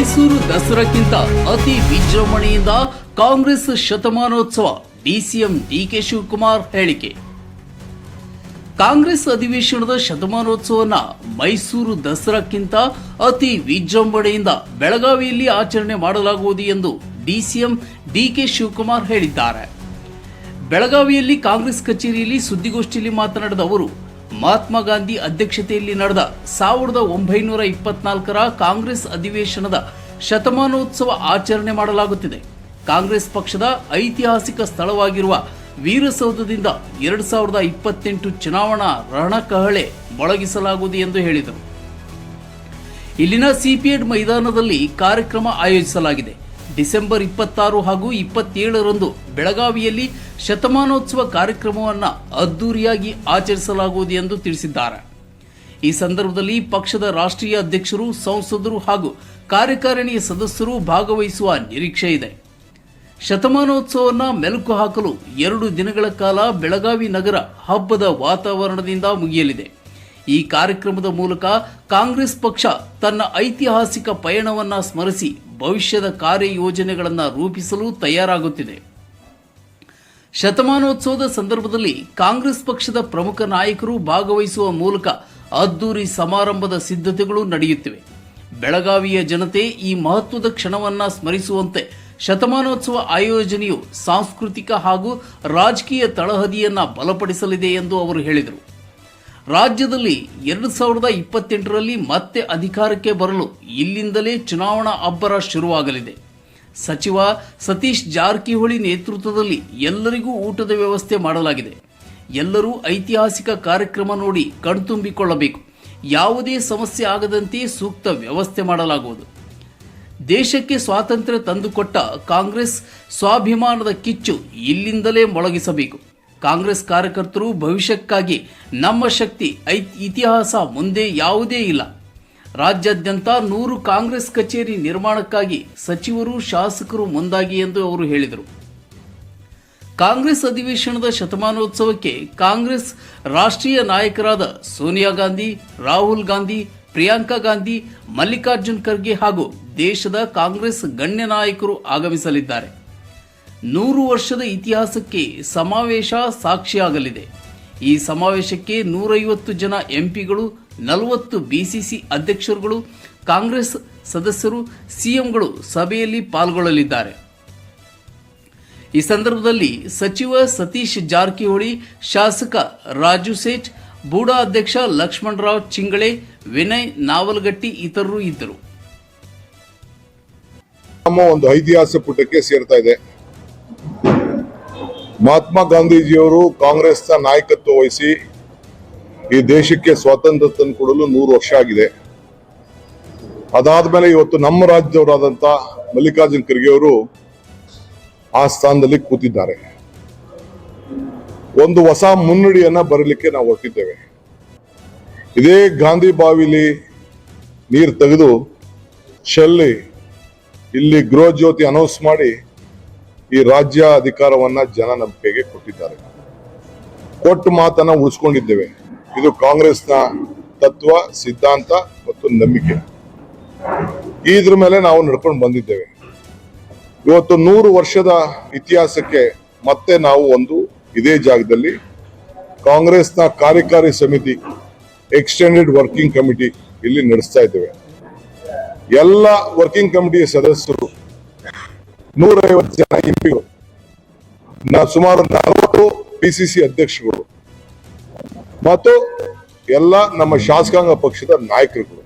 ಮೈಸೂರು ದಸರಾಕ್ಕಿಂತ ಅತಿ ವಿಜೃಂಭಣೆಯಿಂದ ಕಾಂಗ್ರೆಸ್ ಶತಮಾನೋತ್ಸವ, ಡಿಸಿಎಂ ಡಿಕೆ ಶಿವಕುಮಾರ್ ಹೇಳಿಕೆ. ಕಾಂಗ್ರೆಸ್ ಅಧಿವೇಶನದ ಶತಮಾನೋತ್ಸವನ ಮೈಸೂರು ದಸರಾಕ್ಕಿಂತ ಅತಿ ವಿಜೃಂಭಣೆಯಿಂದ ಬೆಳಗಾವಿಯಲ್ಲಿ ಆಚರಣೆ ಮಾಡಲಾಗುವುದು ಎಂದು ಡಿಸಿಎಂ ಡಿಕೆ ಶಿವಕುಮಾರ್ ಹೇಳಿದ್ದಾರೆ. ಬೆಳಗಾವಿಯಲ್ಲಿ ಕಾಂಗ್ರೆಸ್ ಕಚೇರಿಯಲ್ಲಿ ಸುದ್ದಿಗೋಷ್ಠಿಯಲ್ಲಿ ಮಾತನಾಡಿದ ಅವರು ಮಹಾತ್ಮ ಗಾಂಧಿ ಅಧ್ಯಕ್ಷತೆಯಲ್ಲಿ ನಡೆದ ಸಾವಿರದ ಒಂಬೈನೂರ ಇಪ್ಪತ್ನಾಲ್ಕರ ಕಾಂಗ್ರೆಸ್ ಅಧಿವೇಶನದ ಶತಮಾನೋತ್ಸವ ಆಚರಣೆ ಮಾಡಲಾಗುತ್ತಿದೆ. ಕಾಂಗ್ರೆಸ್ ಪಕ್ಷದ ಐತಿಹಾಸಿಕ ಸ್ಥಳವಾಗಿರುವ ವೀರಸೌಧದಿಂದ ಎರಡು ಸಾವಿರದ ಇಪ್ಪತ್ತೆಂಟು ಚುನಾವಣಾ ರಣಕಹಳೆ ಮೊಳಗಿಸಲಾಗುವುದು ಎಂದು ಹೇಳಿದರು. ಇಲ್ಲಿನ ಸಿಪಿಎಡ್ ಮೈದಾನದಲ್ಲಿ ಕಾರ್ಯಕ್ರಮ ಆಯೋಜಿಸಲಾಗಿದೆ. ಡಿಸೆಂಬರ್ ಇಪ್ಪತ್ತಾರು ಹಾಗೂ ಇಪ್ಪತ್ತೇಳರಂದು ಬೆಳಗಾವಿಯಲ್ಲಿ ಶತಮಾನೋತ್ಸವ ಕಾರ್ಯಕ್ರಮವನ್ನು ಅದ್ದೂರಿಯಾಗಿ ಆಚರಿಸಲಾಗುವುದು ಎಂದು ತಿಳಿಸಿದ್ದಾರೆ. ಈ ಸಂದರ್ಭದಲ್ಲಿ ಪಕ್ಷದ ರಾಷ್ಟ್ರೀಯ ಅಧ್ಯಕ್ಷರು, ಸಂಸದರು ಹಾಗೂ ಕಾರ್ಯಕಾರಿಣಿಯ ಸದಸ್ಯರು ಭಾಗವಹಿಸುವ ನಿರೀಕ್ಷೆ ಇದೆ. ಶತಮಾನೋತ್ಸವವನ್ನು ಮೆಲುಕು ಹಾಕಲು ಎರಡು ದಿನಗಳ ಕಾಲ ಬೆಳಗಾವಿ ನಗರ ಹಬ್ಬದ ವಾತಾವರಣದಿಂದ ಮುಗಿಯಲಿದೆ. ಈ ಕಾರ್ಯಕ್ರಮದ ಮೂಲಕ ಕಾಂಗ್ರೆಸ್ ಪಕ್ಷ ತನ್ನ ಐತಿಹಾಸಿಕ ಪಯಣವನ್ನ ಸ್ಮರಿಸಿ ಭವಿಷ್ಯದ ಕಾರ್ಯಯೋಜನೆಗಳನ್ನು ರೂಪಿಸಲು ತಯಾರಾಗುತ್ತಿದೆ. ಶತಮಾನೋತ್ಸವದ ಸಂದರ್ಭದಲ್ಲಿ ಕಾಂಗ್ರೆಸ್ ಪಕ್ಷದ ಪ್ರಮುಖ ನಾಯಕರು ಭಾಗವಹಿಸುವ ಮೂಲಕ ಅದ್ದೂರಿ ಸಮಾರಂಭದ ಸಿದ್ಧತೆಗಳು ನಡೆಯುತ್ತಿವೆ. ಬೆಳಗಾವಿಯ ಜನತೆ ಈ ಮಹತ್ವದ ಕ್ಷಣವನ್ನ ಸ್ಮರಿಸುವಂತೆ ಶತಮಾನೋತ್ಸವ ಆಯೋಜನೆಯು ಸಾಂಸ್ಕೃತಿಕ ಹಾಗೂ ರಾಜಕೀಯ ತಳಹದಿಯನ್ನು ಬಲಪಡಿಸಲಿದೆ ಎಂದು ಅವರು ಹೇಳಿದರು. ರಾಜ್ಯದಲ್ಲಿ ಎರಡು ಸಾವಿರದ ಇಪ್ಪತ್ತೆಂಟರಲ್ಲಿ ಮತ್ತೆ ಅಧಿಕಾರಕ್ಕೆ ಬರಲು ಇಲ್ಲಿಂದಲೇ ಚುನಾವಣಾ ಅಬ್ಬರ ಶುರುವಾಗಲಿದೆ. ಸಚಿವ ಸತೀಶ್ ಜಾರಕಿಹೊಳಿ ನೇತೃತ್ವದಲ್ಲಿ ಎಲ್ಲರಿಗೂ ಊಟದ ವ್ಯವಸ್ಥೆ ಮಾಡಲಾಗಿದೆ. ಎಲ್ಲರೂ ಐತಿಹಾಸಿಕ ಕಾರ್ಯಕ್ರಮ ನೋಡಿ ಕಣ್ತುಂಬಿಕೊಳ್ಳಬೇಕು. ಯಾವುದೇ ಸಮಸ್ಯೆ ಆಗದಂತೆ ಸೂಕ್ತ ವ್ಯವಸ್ಥೆ ಮಾಡಲಾಗುವುದು. ದೇಶಕ್ಕೆ ಸ್ವಾತಂತ್ರ್ಯ ತಂದುಕೊಟ್ಟ ಕಾಂಗ್ರೆಸ್ ಸ್ವಾಭಿಮಾನದ ಕಿಚ್ಚು ಇಲ್ಲಿಂದಲೇ ಮೊಳಗಿಸಬೇಕು. ಕಾಂಗ್ರೆಸ್ ಕಾರ್ಯಕರ್ತರು ಭವಿಷ್ಯಕ್ಕಾಗಿ ನಮ್ಮ ಶಕ್ತಿ ಐ- ಇತಿಹಾಸ ಮುಂದೆ ಯಾವುದೇ ಇಲ್ಲ. ರಾಜ್ಯಾದ್ಯಂತ ನೂರು ಕಾಂಗ್ರೆಸ್ ಕಚೇರಿ ನಿರ್ಮಾಣಕ್ಕಾಗಿ ಸಚಿವರು, ಶಾಸಕರು ಮುಂದಾಗಿ ಎಂದು ಅವರು ಹೇಳಿದರು. ಕಾಂಗ್ರೆಸ್ ಅಧಿವೇಶನದ ಶತಮಾನೋತ್ಸವಕ್ಕೆ ಕಾಂಗ್ರೆಸ್ ರಾಷ್ಟ್ರೀಯ ನಾಯಕರಾದ ಸೋನಿಯಾ ಗಾಂಧಿ, ರಾಹುಲ್ ಗಾಂಧಿ, ಪ್ರಿಯಾಂಕಾ ಗಾಂಧಿ, ಮಲ್ಲಿಕಾರ್ಜುನ್ ಖರ್ಗೆ ಹಾಗೂ ದೇಶದ ಕಾಂಗ್ರೆಸ್ ಗಣ್ಯ ನಾಯಕರು ಆಗಮಿಸಲಿದ್ದಾರೆ. ನೂರು ವರ್ಷದ ಇತಿಹಾಸಕ್ಕೆ ಸಮಾವೇಶ ಸಾಕ್ಷಿಯಾಗಲಿದೆ. ಈ ಸಮಾವೇಶಕ್ಕೆ ನೂರೈವತ್ತು ಜನ ಎಂಪಿಗಳು, ನಲವತ್ತು ಬಿಸಿಸಿ ಅಧ್ಯಕ್ಷರುಗಳು, ಕಾಂಗ್ರೆಸ್ ಸದಸ್ಯರು, ಸಿಎಂಗಳು ಸಭೆಯಲ್ಲಿ ಪಾಲ್ಗೊಳ್ಳಲಿದ್ದಾರೆ. ಈ ಸಂದರ್ಭದಲ್ಲಿ ಸಚಿವ ಸತೀಶ್ ಜಾರಕಿಹೊಳಿ, ಶಾಸಕ ರಾಜು ಸೇಠ್, ಬೂಡಾ ಅಧ್ಯಕ್ಷ ಲಕ್ಷ್ಮಣರಾವ್ ಚಿಂಗಳೆ, ವಿನಯ್ ನಾವಲ್ಗಟ್ಟಿ ಇತರರು ಇದ್ದರು. ನಮ್ಮ ಒಂದು ಐತಿಹಾಸಿಕ ಪುಟಕ್ಕೆ ಸೇರ್ತಾ ಇದೆ. ಮಹಾತ್ಮ ಗಾಂಧೀಜಿಯವರು ಕಾಂಗ್ರೆಸ್ನ ನಾಯಕತ್ವ ವಹಿಸಿ ಈ ದೇಶಕ್ಕೆ ಸ್ವಾತಂತ್ರ್ಯ ತಂದು ಕೊಡಲು ನೂರು ವರ್ಷ ಆಗಿದೆ. ಅದಾದ್ಮೇಲೆ ಇವತ್ತು ನಮ್ಮ ರಾಜ್ಯದವರಾದಂತ ಮಲ್ಲಿಕಾರ್ಜುನ್ ಖರ್ಗೆ ಅವರು ಆ ಸ್ಥಾನದಲ್ಲಿ ಕೂತಿದ್ದಾರೆ. ಒಂದು ಹೊಸ ಮುನ್ನಡಿಯನ್ನ ಬರಲಿಕ್ಕೆ ನಾವು ಹೊರಟಿದ್ದೇವೆ. ಇದೇ ಗಾಂಧಿ ಬಾವಿಲಿ ನೀರು ತೆಗೆದು, ಶೆಲ್ಲಿ, ಇಲ್ಲಿ ಗೃಹ ಜ್ಯೋತಿ ಅನೌನ್ಸ್ ಮಾಡಿ ಈ ರಾಜ್ಯ ಅಧಿಕಾರವನ್ನ ಜನ ನಂಬಿಕೆಗೆ ಕೊಟ್ಟಿದ್ದಾರೆ. ಕೊಟ್ಟು ಮಾತನ್ನ ಉಳಿಸ್ಕೊಂಡಿದ್ದೇವೆ. ಇದು ಕಾಂಗ್ರೆಸ್ನ ತತ್ವ, ಸಿದ್ಧಾಂತ ಮತ್ತು ನಂಬಿಕೆ. ಇದ್ರ ಮೇಲೆ ನಾವು ನಡ್ಕೊಂಡು ಬಂದಿದ್ದೇವೆ. ಇವತ್ತು ನೂರು ವರ್ಷದ ಇತಿಹಾಸಕ್ಕೆ ಮತ್ತೆ ನಾವು ಒಂದು ಇದೇ ಜಾಗದಲ್ಲಿ ಕಾಂಗ್ರೆಸ್ನ ಕಾರ್ಯಕಾರಿ ಸಮಿತಿ ಎಕ್ಸ್ಟೆಂಡೆಡ್ ವರ್ಕಿಂಗ್ ಕಮಿಟಿ ಇಲ್ಲಿ ನಡೆಸ್ತಾ ಇದ್ದೇವೆ. ಎಲ್ಲ ವರ್ಕಿಂಗ್ ಕಮಿಟಿಯ ಸದಸ್ಯರು ನೂರೈವತ್ತು ಜನ ಎಂಪಿಗಳು. ಸುಮಾರು ನಲವತ್ತು ಪಿಸಿಸಿ ಅಧ್ಯಕ್ಷರುಗಳು. ಮತ್ತು ಎಲ್ಲ ನಮ್ಮ ಶಾಸಕಾಂಗ ಪಕ್ಷದ ನಾಯಕರುಗಳು.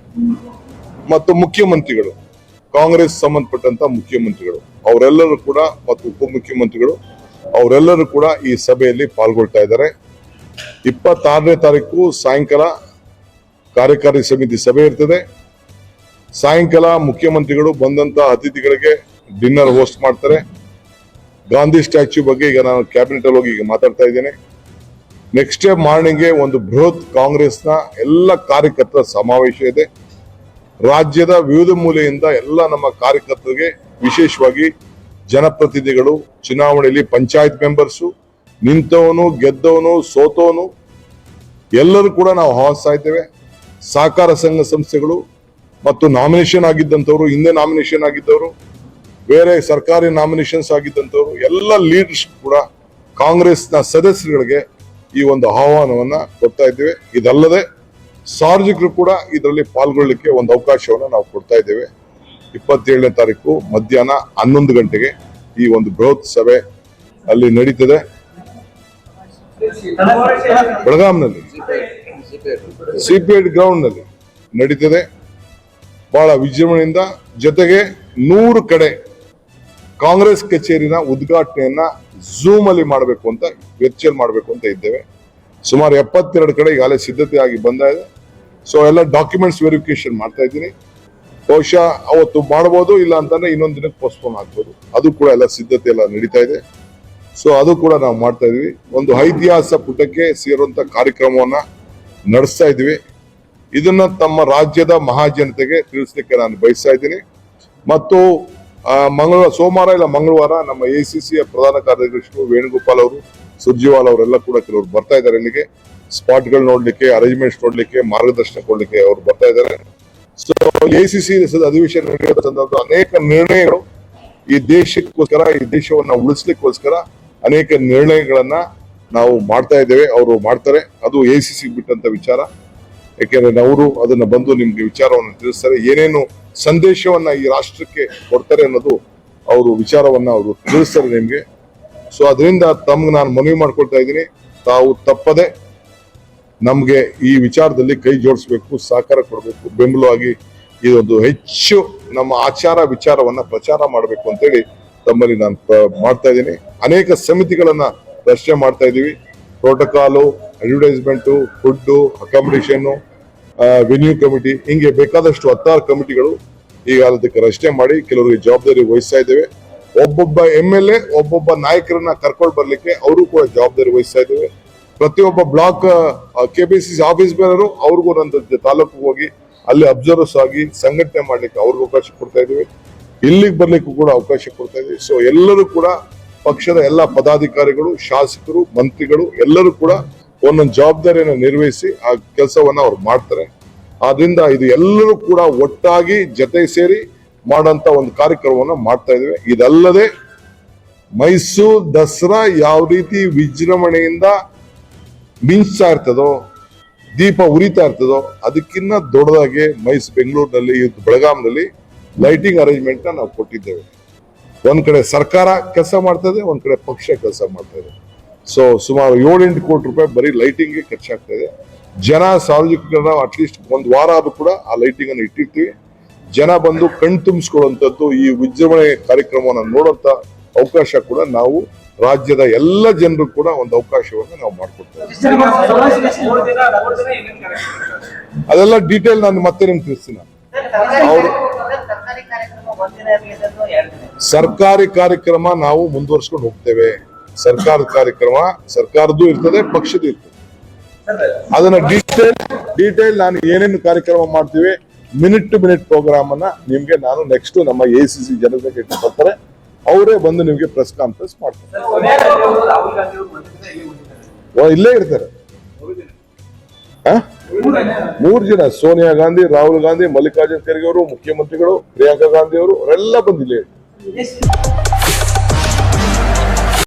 ಮತ್ತು ಮುಖ್ಯಮಂತ್ರಿಗಳು. ಕಾಂಗ್ರೆಸ್ ಸಂಬಂಧಪಟ್ಟಂತ ಮುಖ್ಯಮಂತ್ರಿಗಳು. ಅವರೆಲ್ಲರೂ ಕೂಡ ಮತ್ತು ಉಪಮುಖ್ಯಮಂತ್ರಿಗಳು. ಅವರೆಲ್ಲರೂ ಕೂಡ ಈ ಸಭೆಯಲ್ಲಿ ಪಾಲ್ಗೊಳ್ತಾ ಇದ್ದಾರೆ. ಇಪ್ಪತ್ತಾರನೇ ತಾರೀಕು ಸಾಯಂಕಾಲ ಕಾರ್ಯಕಾರಿ ಸಮಿತಿ ಸಭೆ ಇರ್ತದೆ. ಸಾಯಂಕಾಲ ಮುಖ್ಯಮಂತ್ರಿಗಳು ಬಂದಂತ ಅತಿಥಿಗಳಿಗೆ ಡಿನ್ನರ್ ಹೋಸ್ಟ್ ಮಾಡ್ತಾರೆ. ಗಾಂಧಿ ಸ್ಟ್ಯಾಚ್ಯೂ ಬಗ್ಗೆ ಈಗ ನಾನು ಕ್ಯಾಬಿನೆಟ್ ಅಲ್ಲಿ ಹೋಗಿ ಈಗ ಮಾತಾಡ್ತಾ ಇದ್ದೇನೆ. ನೆಕ್ಸ್ಟ್ ಡೇ ಮಾರ್ನಿಂಗ್ಗೆ ಒಂದು ಬೃಹತ್ ಕಾಂಗ್ರೆಸ್ನ ಎಲ್ಲ ಕಾರ್ಯಕರ್ತರ ಸಮಾವೇಶ ಇದೆ. ರಾಜ್ಯದ ವಿವಿಧ ಮೂಲೆಯಿಂದ ಎಲ್ಲ ನಮ್ಮ ಕಾರ್ಯಕರ್ತರಿಗೆ ವಿಶೇಷವಾಗಿ ಜನಪ್ರತಿನಿಧಿಗಳು, ಚುನಾವಣೆಯಲ್ಲಿ ಪಂಚಾಯತ್ ಮೆಂಬರ್ಸು ನಿಂತವನು, ಗೆದ್ದವನು, ಸೋತವನು, ಎಲ್ಲರೂ ಕೂಡ ನಾವು ಆಹ್ವಾನಿಸ್ತಾ ಇದ್ದೇವೆ. ಸಹಕಾರ ಸಂಘ ಸಂಸ್ಥೆಗಳು ಮತ್ತು ನಾಮಿನೇಷನ್ ಆಗಿದ್ದಂಥವ್ರು, ಹಿಂದೆ ನಾಮಿನೇಷನ್ ಆಗಿದ್ದವರು ಬೇರೆ ಸರ್ಕಾರಿ ನಾಮಿನೇಷನ್ಸ್ ಆಗಿದ್ದಂಥವ್ರು, ಎಲ್ಲ ಲೀಡರ್ಸ್ ಕೂಡ ಕಾಂಗ್ರೆಸ್ನ ಸದಸ್ಯರುಗಳಿಗೆ ಈ ಒಂದು ಆಹ್ವಾನವನ್ನ ಕೊಡ್ತಾ ಇದ್ದೇವೆ. ಇದಲ್ಲದೆ ಸಾರ್ವಜನಿಕರು ಕೂಡ ಇದರಲ್ಲಿ ಪಾಲ್ಗೊಳ್ಳಲಿಕ್ಕೆ ಒಂದು ಅವಕಾಶವನ್ನು ನಾವು ಕೊಡ್ತಾ ಇದ್ದೇವೆ. ಇಪ್ಪತ್ತೇಳನೇ ತಾರೀಕು ಮಧ್ಯಾಹ್ನ ಹನ್ನೊಂದು ಗಂಟೆಗೆ ಈ ಒಂದು ಬೃಹತ್ ಸಭೆ ಅಲ್ಲಿ ನಡೀತದೆ. ಬೆಳಗಾಂನಲ್ಲಿ ಸಿಪಿಐ ಗ್ರೌಂಡ್ನಲ್ಲಿ ನಡೀತದೆ. ಬಹಳ ವಿಜೃಂಭಣೆಯಿಂದ ಜೊತೆಗೆ ನೂರು ಕಡೆ ಕಾಂಗ್ರೆಸ್ ಕಚೇರಿನ ಉದ್ಘಾಟನೆಯನ್ನ ಝೂಮ್ ಅಲ್ಲಿ ಮಾಡಬೇಕು ಅಂತ ವರ್ಚುವಲ್ ಮಾಡಬೇಕು ಅಂತ ಇದ್ದೇವೆ. ಸುಮಾರು ಎಪ್ಪತ್ತೆರಡು ಕಡೆ ಈಗಾಗಲೇ ಸಿದ್ಧತೆ ಆಗಿ ಬಂದ ಇದೆ. ಸೊ ಎಲ್ಲ ಡಾಕ್ಯುಮೆಂಟ್ಸ್ ವೆರಿಫಿಕೇಶನ್ ಮಾಡ್ತಾ ಇದ್ದೀನಿ. ಬಹುಶಃ ಅವತ್ತು ಮಾಡಬಹುದು ಇಲ್ಲ ಅಂತಂದ್ರೆ ಇನ್ನೊಂದು ದಿನಕ್ಕೆ ಪೋಸ್ಟ್ಪೋನ್ ಆಗ್ಬೋದು. ಅದು ಕೂಡ ಎಲ್ಲ ಸಿದ್ಧತೆ ಎಲ್ಲ ನಡೀತಾ ಇದೆ. ಸೊ ಅದು ಕೂಡ ನಾವು ಮಾಡ್ತಾ ಇದೀವಿ ಒಂದು ಐತಿಹಾಸ ಪುಟಕ್ಕೆ ಸೇರುವಂತ ಕಾರ್ಯಕ್ರಮವನ್ನ ನಡೆಸ್ತಾ ಇದೀವಿ ಇದನ್ನ ತಮ್ಮ ರಾಜ್ಯದ ಮಹಾಜನತೆಗೆ ತಿಳಿಸ್ಲಿಕ್ಕೆ ನಾನು ಬಯಸ್ತಾ ಇದ್ದೀನಿ. ಮತ್ತು ಮಂಗಳವಾರ, ಸೋಮವಾರ ಇಲ್ಲ, ಮಂಗಳವಾರ ನಮ್ಮ ಎ ಸಿ ಪ್ರಧಾನ ಕಾರ್ಯದರ್ಶಿಗಳು ವೇಣುಗೋಪಾಲ್ ಅವರು, ಸುರ್ಜಿವಾಲ್ ಅವರೆಲ್ಲ ಕೂಡ ಕೆಲವರು ಬರ್ತಾ ಇದ್ದಾರೆ ಇಲ್ಲಿಗೆ. ಸ್ಪಾಟ್ಗಳು ನೋಡ್ಲಿಕ್ಕೆ ಅರೇಂಜ್ಮೆಂಟ್ಸ್ ನೋಡ್ಲಿಕ್ಕೆ, ಮಾರ್ಗದರ್ಶನ ಕೊಡ್ಲಿಕ್ಕೆ ಅವರು ಬರ್ತಾ ಇದ್ದಾರೆ. ಸೊ ಎ ಸಿ ಸಿ ಅಧಿವೇಶನ ನಡೆಯುವ ಅನೇಕ ನಿರ್ಣಯಗಳು ಈ ದೇಶಕ್ಕೋಸ್ಕರ, ಈ ದೇಶವನ್ನ ಉಳಿಸ್ಲಿಕ್ಕೋಸ್ಕರ ಅನೇಕ ನಿರ್ಣಯಗಳನ್ನ ನಾವು ಮಾಡ್ತಾ ಇದ್ದೇವೆ, ಅವರು ಮಾಡ್ತಾರೆ. ಅದು ಎ ಸಿ ಸಿ ಬಿಟ್ಟಂತ ವಿಚಾರ. ಯಾಕೆಂದ್ರೆ ಅವರು ಅದನ್ನ ಬಂದು ನಿಮ್ಗೆ ವಿಚಾರವನ್ನು ತಿಳಿಸ್ತಾರೆ. ಏನೇನು ಸಂದೇಶವನ್ನ ಈ ರಾಷ್ಟ್ರಕ್ಕೆ ಕೊಡ್ತಾರೆ ಅನ್ನೋದು ಅವರು ವಿಚಾರವನ್ನ ಅವರು ತಿಳಿಸ್ತಾರೆ ನಿಮಗೆ. ಸೊ ಅದರಿಂದ ತಮ್ಗೆ ನಾನು ಮನವಿ ಮಾಡ್ಕೊಳ್ತಾ ಇದ್ದೀನಿ. ತಾವು ತಪ್ಪದೆ ನಮಗೆ ಈ ವಿಚಾರದಲ್ಲಿ ಕೈ ಜೋಡಿಸ್ಬೇಕು, ಸಹಕಾರ ಕೊಡಬೇಕು, ಬೆಂಬಲವಾಗಿ ಇದೊಂದು ಹೆಚ್ಚು ನಮ್ಮ ಆಚಾರ ವಿಚಾರವನ್ನ ಪ್ರಚಾರ ಮಾಡಬೇಕು ಅಂತೇಳಿ ತಮ್ಮಲ್ಲಿ ನಾನು ಮಾಡ್ತಾ ಇದ್ದೀನಿ. ಅನೇಕ ಸಮಿತಿಗಳನ್ನ ರಚನೆ ಮಾಡ್ತಾ ಇದ್ದೀವಿ. Protocol advertisement food accommodation venue committee ಹಿಂಗೆ ಬೇಕಾದಷ್ಟು ಹತ್ತಾರು ಕಮಿಟಿಗಳು ಈಗ ಅದಕ್ಕೆ ರಚನೆ ಮಾಡಿ ಕೆಲವರಿಗೆ ಜವಾಬ್ದಾರಿ ವಹಿಸ್ತಾ ಇದ್ದೇವೆ. ಒಬ್ಬೊಬ್ಬ ಎಂ ಎಲ್ ಎ ಒಬ್ಬೊಬ್ಬ ನಾಯಕರನ್ನ ಕರ್ಕೊಂಡು ಬರ್ಲಿಕ್ಕೆ ಅವರು ಕೂಡ ಜವಾಬ್ದಾರಿ ವಹಿಸ್ತಾ ಇದ್ದೇವೆ. ಪ್ರತಿಯೊಬ್ಬ block K B C C office ಬೇರೆ ಅವ್ರಿಗೂ ನನ್ನ ತಾಲೂಕು ಹೋಗಿ ಅಲ್ಲಿ ಅಬ್ಸರ್ವರ್ಸ್ ಆಗಿ ಸಂಘಟನೆ ಮಾಡ್ಲಿಕ್ಕೆ ಅವ್ರಿಗೂ ಅವಕಾಶ ಕೊಡ್ತಾ ಇದ್ದೀವಿ. ಇಲ್ಲಿಗೆ ಬರ್ಲಿಕ್ಕೂ ಕೂಡ ಅವಕಾಶ ಕೊಡ್ತಾ ಇದ್ದೀವಿ. ಸೊ ಎಲ್ಲರೂ ಕೂಡ ಪಕ್ಷದ ಎಲ್ಲ ಪದಾಧಿಕಾರಿಗಳು, ಶಾಸಕರು, ಮಂತ್ರಿಗಳು ಎಲ್ಲರೂ ಕೂಡ ಒಂದೊಂದು ಜವಾಬ್ದಾರಿಯನ್ನು ನಿರ್ವಹಿಸಿ ಆ ಕೆಲಸವನ್ನ ಅವ್ರು ಮಾಡ್ತಾರೆ. ಆದ್ರಿಂದ ಇದು ಎಲ್ಲರೂ ಕೂಡ ಒಟ್ಟಾಗಿ ಜತೆ ಸೇರಿ ಮಾಡುವಂತ ಒಂದು ಕಾರ್ಯಕ್ರಮವನ್ನ ಮಾಡ್ತಾ ಇದ್ದೇವೆ. ಇದಲ್ಲದೆ ಮೈಸೂರು ದಸರಾ ಯಾವ ರೀತಿ ವಿಜೃಂಭಣೆಯಿಂದ ಮಿಂಚ್ತಾ ಇರ್ತದೋ, ದೀಪ ಉರಿತಾ ಇರ್ತದೋ ಅದಕ್ಕಿಂತ ದೊಡ್ಡದಾಗಿ ಮೈಸ್ ಬೆಂಗಳೂರಿನಲ್ಲಿ ಬೆಳಗಾಂನಲ್ಲಿ ಲೈಟಿಂಗ್ ಅರೇಂಜ್ಮೆಂಟ್ ನಾವು ಕೊಟ್ಟಿದ್ದೇವೆ. ಒಂದ್ ಕಡೆ ಸರ್ಕಾರ ಕೆಲಸ ಮಾಡ್ತದೆ ಒಂದ್ ಕಡೆ ಪಕ್ಷ ಕೆಲಸ ಮಾಡ್ತಾ ಇದೆ. ಸೊ ಸುಮಾರು ಏಳೆಂಟು ಕೋಟಿ ರೂಪಾಯಿ ಬರೀ ಲೈಟಿಂಗ್ಗೆ ಖರ್ಚಾಗ್ತಾ ಇದೆ. ಜನ ಸಾರ್ವಜನಿಕರನ್ನ ಅಟ್ಲೀಸ್ಟ್ ಒಂದು ವಾರ ಆದರೂ ಕೂಡ ಆ ಲೈಟಿಂಗ್ ಅನ್ನು ಇಟ್ಟಿರ್ತೀವಿ. ಜನ ಬಂದು ಕಣ್ ತುಂಬಿಸ್ಕೊಳ್ಳುವಂಥದ್ದು ಈ ವಿಜೃಂಭಣೆ ಕಾರ್ಯಕ್ರಮವನ್ನು ನೋಡುವಂತ ಅವಕಾಶ ಕೂಡ ನಾವು ರಾಜ್ಯದ ಎಲ್ಲ ಜನರು ಕೂಡ ಒಂದು ಅವಕಾಶವನ್ನು ನಾವು ಮಾಡಿಕೊಡ್ತೇವೆ ಅದೆಲ್ಲ ಡೀಟೇಲ್ ನಾನು ಮತ್ತೆ ನಿಮ್ಗೆ ತಿಳಿಸ್ತೀನಿ. ಅವರು ಸರ್ಕಾರಿ ಕಾರ್ಯಕ್ರಮ ನಾವು ಮುಂದುವರ್ಸ್ಕೊಂಡು ಹೋಗ್ತೇವೆ. ಸರ್ಕಾರದ ಕಾರ್ಯಕ್ರಮ ಸರ್ಕಾರದ್ದು ಇರ್ತದೆ, ಪಕ್ಷದ್ದು ಇರ್ತದೆ. ಅದನ್ನ ಡೀಟೇಲ್ ಡೀಟೇಲ್ ನಾನು ಏನೇನು ಕಾರ್ಯಕ್ರಮ ಮಾಡ್ತೀವಿ ಮಿನಿಟ್ ಟು ಮಿನಿಟ್ ಪ್ರೋಗ್ರಾಮ್ ಅನ್ನ ನಿಮ್ಗೆ ನಾನು ನೆಕ್ಸ್ಟ್ ನಮ್ಮ ಎ ಸಿ ಸಿ ಜನತೆಗೆ ಬರ್ತಾರೆ. ಅವರೇ ಬಂದು ನಿಮ್ಗೆ ಪ್ರೆಸ್ ಕಾನ್ಫರೆನ್ಸ್ ಮಾಡ್ತಾರೆ. ಇಲ್ಲಿ ಇರ್ತಾರೆ. ಮೂರು ಜನ, ಸೋನಿಯಾ ಗಾಂಧಿ, ರಾಹುಲ್ ಗಾಂಧಿ, ಮಲ್ಲಿಕಾರ್ಜುನ್ ಖರ್ಗೆ ಅವರು, ಮುಖ್ಯಮಂತ್ರಿಗಳು, ಪ್ರಿಯಾಂಕಾ ಗಾಂಧಿ ಅವರು, ಅವರೆಲ್ಲ ಬಂದಿಲ್ಲ